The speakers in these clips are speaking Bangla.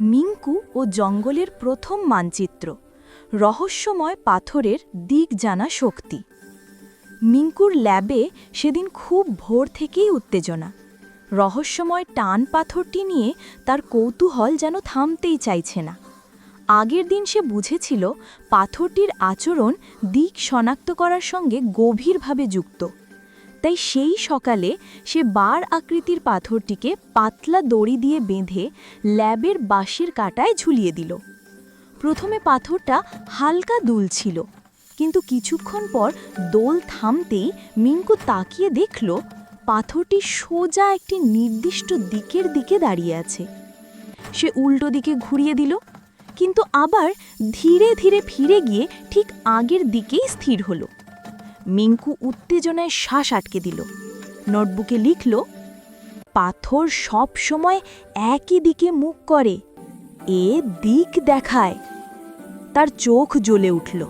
মিঙ্কু ও জঙ্গলের প্রথম মানচিত্র, রহস্যময় পাথরের দিক জানা শক্তি। মিঙ্কুর ল্যাবে সেদিন খুব ভোর থেকেই উত্তেজনা। রহস্যময় টান পাথরটি নিয়ে তার কৌতূহল যেন থামতেই চাইছে না। আগের দিন সে বুঝেছিল, পাথরটির আচরণ দিক শনাক্ত করার সঙ্গে গভীরভাবে যুক্ত। তাই সেই সকালে সে বার আকৃতির পাথরটিকে পাতলা দড়ি দিয়ে বেঁধে ল্যাবের বাঁশের কাটায় ঝুলিয়ে দিল। প্রথমে পাথরটা হালকা দুলছিল কিন্তু কিছুক্ষণ পর দোল থামতেই মিঙ্কু তাকিয়ে দেখল পাথরটি সোজা একটি নির্দিষ্ট দিকের দিকে দাঁড়িয়ে আছে। সে উল্টো দিকে ঘুরিয়ে দিল, কিন্তু আবার ধীরে ধীরে ফিরে গিয়ে ঠিক আগের দিকেই স্থির হলো। মিঙ্কু উত্তেজনায় শ্বাস আটকে দিল। নোটবুকে লিখল, পাথর সব সময় একই দিকে মুখ করে, এ দিক দেখায়। তার চোখ জ্বলে উঠল।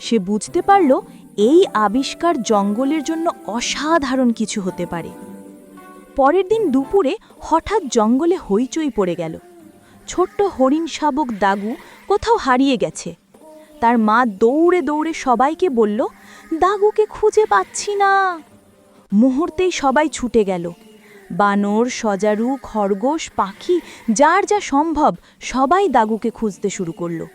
সে বুঝতে পারল, এই আবিষ্কার জঙ্গলের জন্য অসাধারণ কিছু হতে পারে। পরের দিন দুপুরে হঠাৎ জঙ্গলে হইচই পড়ে গেল। ছোট্ট হরিণ শাবক দাগু কোথাও হারিয়ে গেছে। তার মা দৌড়ে দৌড়ে সবাইকে বলল, দাগুকে খুঁজে পাচ্ছি না। মুহূর্তেই সবাই ছুটে গেল। বানর, সজারু, খরগোশ, পাখি, যার যা সম্ভব সবাই দাগুকে খুঁজতে শুরু করল।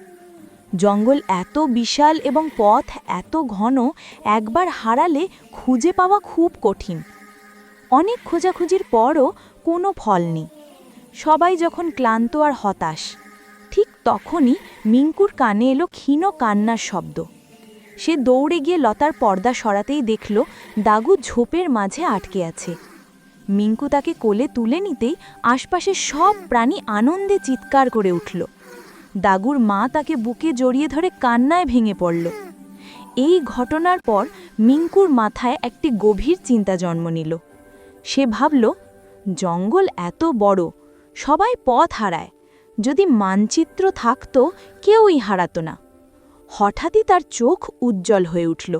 জঙ্গল এত বিশাল এবং পথ এত ঘন, একবার হারালে খুঁজে পাওয়া খুব কঠিন। অনেক খোঁজাখুঁজির পরও কোনো ফল নেই। সবাই যখন ক্লান্ত আর হতাশ ঠিক তখনই মিঙ্কুর কানে এলো ক্ষীণ কান্নার শব্দ। সে দৌড়ে গিয়ে লতার পর্দা সরাতেই দেখল দাগু ঝোপের মাঝে আটকে আছে। মিঙ্কু তাকে কোলে তুলে নিতেই আশপাশের সব প্রাণী আনন্দে চিৎকার করে উঠল। দাগুর মা তাকে বুকে জড়িয়ে ধরে কান্নায় ভেঙে পড়ল। এই ঘটনার পর মিঙ্কুর মাথায় একটি গভীর চিন্তা জন্ম নিল। সে ভাবল, জঙ্গল এত বড়, সবাই পথ হারায় যদি মানচিত্র থাকত, কেউই হারাত না। হঠাৎই তার চোখ উজ্জ্বল হয়ে উঠল।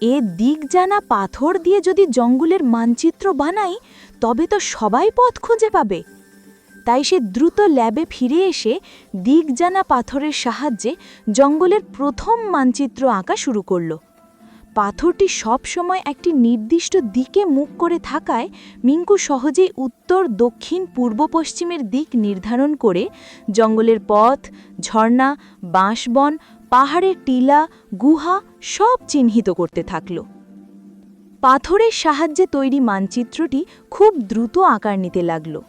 এ দিক জানা পাথর দিয়ে যদি জঙ্গলের মানচিত্র বানাই, তবে তো সবাই পথ খুঁজে পাবে। তাই সে দ্রুত ল্যাবে ফিরে এসে দিক জানা পাথরের সাহায্যে জঙ্গলের প্রথম মানচিত্র আঁকা শুরু করল। পাথরটি সব সময় একটি নির্দিষ্ট দিকে মুখ করে থাকায় মিঙ্কু সহজেই উত্তর, দক্ষিণ, পূর্ব, পশ্চিমের দিক নির্ধারণ করে জঙ্গলের পথ, ঝর্ণা, বাঁশবন, পাহাড়ের টিলা, গুহা সব চিহ্নিত করতে থাকল। পাথরের সাহায্যে তৈরি মানচিত্রটি খুব দ্রুত আকার নিতে লাগল।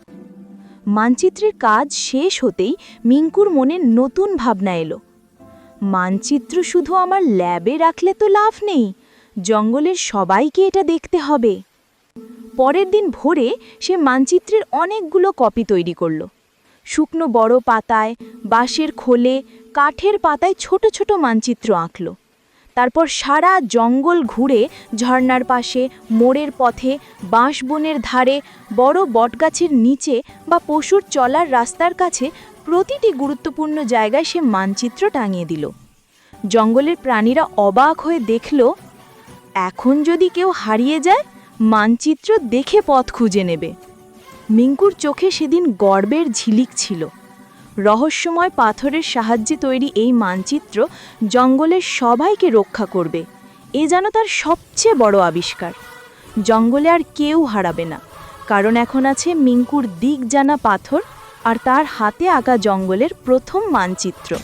মানচিত্রের কাজ শেষ হতেই মিঙ্কুর মনে নতুন ভাবনা এলো। মানচিত্র শুধু আমার ল্যাবে রাখলে তো লাভ নেই, জঙ্গলের সবাইকে এটা দেখতে হবে। পরের দিন ভোরে সে মানচিত্রের অনেকগুলো কপি তৈরি করল। শুকনো বড় পাতায়, বাঁশের খোলে, কাঠের পাতায় ছোট ছোট মানচিত্র আঁকল। তারপর সারা জঙ্গল ঘুরে ঝর্নার পাশে, মোড়ের পথে, বাঁশবনের ধারে, বড় বটগাছের নিচে বা পশুর চলার রাস্তার কাছে প্রতিটি গুরুত্বপূর্ণ জায়গায় সে মানচিত্র টাঙিয়ে দিল। জঙ্গলের প্রাণীরা অবাক হয়ে দেখল, এখন যদি কেউ হারিয়ে যায়, মানচিত্র দেখে পথ খুঁজে নেবে। মিঙ্কুর চোখে সেদিন গর্বের ঝিলিক ছিল। রহস্যময় পাথরের সাহায্যে তৈরি এই মানচিত্র জঙ্গলের সবাইকে রক্ষা করবে। এ যেন তার সবচেয়ে বড় আবিষ্কার। জঙ্গলে আর কেউ হারাবে না। কারণ এখন আছে মিঙ্কুর দিক জানা পাথর আর তার হাতে আঁকা জঙ্গলের প্রথম মানচিত্র।